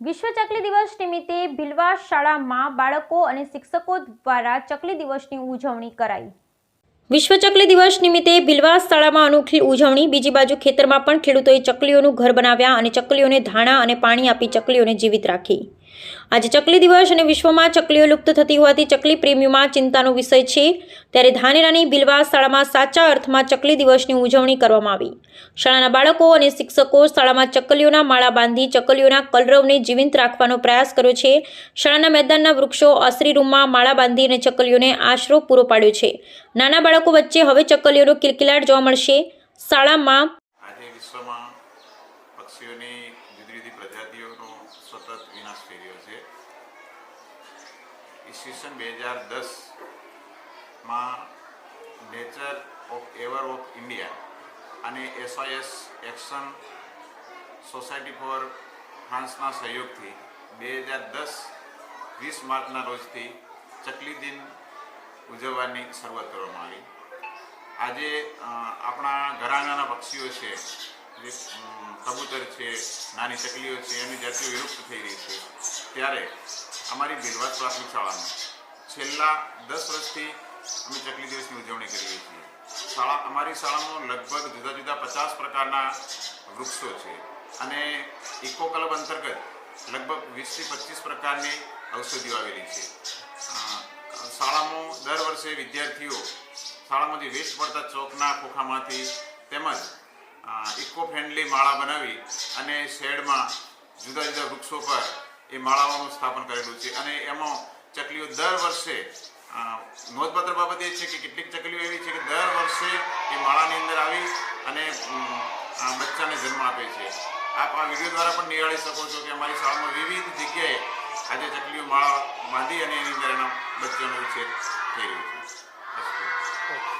વિશ્વ ચકલી દિવસ નિમિત્તે ભીલવા શાળામાં બાળકો અને શિક્ષકો દ્વારા ચકલી દિવસની ઉજવણી કરાઈ. વિશ્વ ચકલી દિવસ નિમિત્તે ભીલવા શાળામાં અનોખી ઉજવણી. બીજી બાજુ ખેતરમાં પણ ખેડૂતોએ ચકલીઓનું ઘર બનાવ્યા અને ચકલીઓને ધાણા અને પાણી આપી ચકલીઓને જીવિત રાખી. આજે ચકલી દિવસ અને વિશ્વમાં ચકલીઓ લુપ્ત થતી હોવાથી ચકલી પ્રેમીઓમાં ચિંતાનો વિષય છે. ત્યારે ધાનેરાની ભીલવા શાળામાં સાચા અર્થમાં ચકલી દિવસની ઉજવણી કરવામાં આવી. શાળાના બાળકો અને શિક્ષકો શાળામાં ચકલીઓના માળા બાંધી ચકલીઓના કલરવને જીવંત રાખવાનો પ્રયાસ કર્યો છે. શાળાના મેદાનના વૃક્ષો આશરી રૂમમાં માળા બાંધી અને ચકલીઓને આશરો પૂરો પાડ્યો છે. નાના બાળકો વચ્ચે હવે ચકલીઓનો કિલકિલાટ જોવા મળશે. શાળામાં પ્રજાતિઓનો સતત વિનાશ થઈ રહ્યો છે. ઈસવીસન બે હજાર દસમાં nature of ever of India અને એસઆઈએસ એક્શન સોસાયટી ફોર ફ્રાન્સના સહયોગથી બે હજાર દસ વીસ માર્ચના રોજથી ચકલી દિન ઉજવવાની શરૂઆત કરવામાં આવી. આજે આપણા ઘરાંગાના પક્ષીઓ છે. કબૂતર છે, નાની ચકલીઓ છે, એની જાતિઓ વિલુપ્ત થઈ રહી છે. ત્યારે અમારી બિલવાસ પ્રાથમિક શાળામાં છેલ્લા દસ વર્ષથી અમે ચકલી દિવસની ઉજવણી કરીએ છીએ. શાળા, અમારી શાળામાં લગભગ જુદા જુદા પચાસ પ્રકારના વૃક્ષો છે અને ઇકો ક્લબ અંતર્ગત લગભગ વીસથી પચીસ પ્રકારની ઔષધિઓ આવેલી છે. શાળામાં દર વર્ષે વિદ્યાર્થીઓ શાળામાંથી વેસ્ટ પડતા ચોકના ખોખામાંથી તેમજ ઇકો ફ્રેન્ડલી માળા બનાવી અને શેડમાં જુદા જુદા વૃક્ષો પર એ માળાઓનું સ્થાપન કરેલું છે. અને એમાં ચકલીઓ દર વર્ષે નોંધપાત્ર બાબત એ છે કે કેટલીક ચકલીઓ એવી છે કે દર વર્ષે એ માળાની અંદર આવી અને બચ્ચાને જન્મ આપે છે. આપ આ વીડિયો દ્વારા પણ નિહાળી શકો છો કે અમારી શાળામાં વિવિધ જગ્યાએ આજે ચકલીઓ માળા બાંધી અને એની અંદર એના બચ્ચાનો ઉછેર થઈ રહ્યો છે.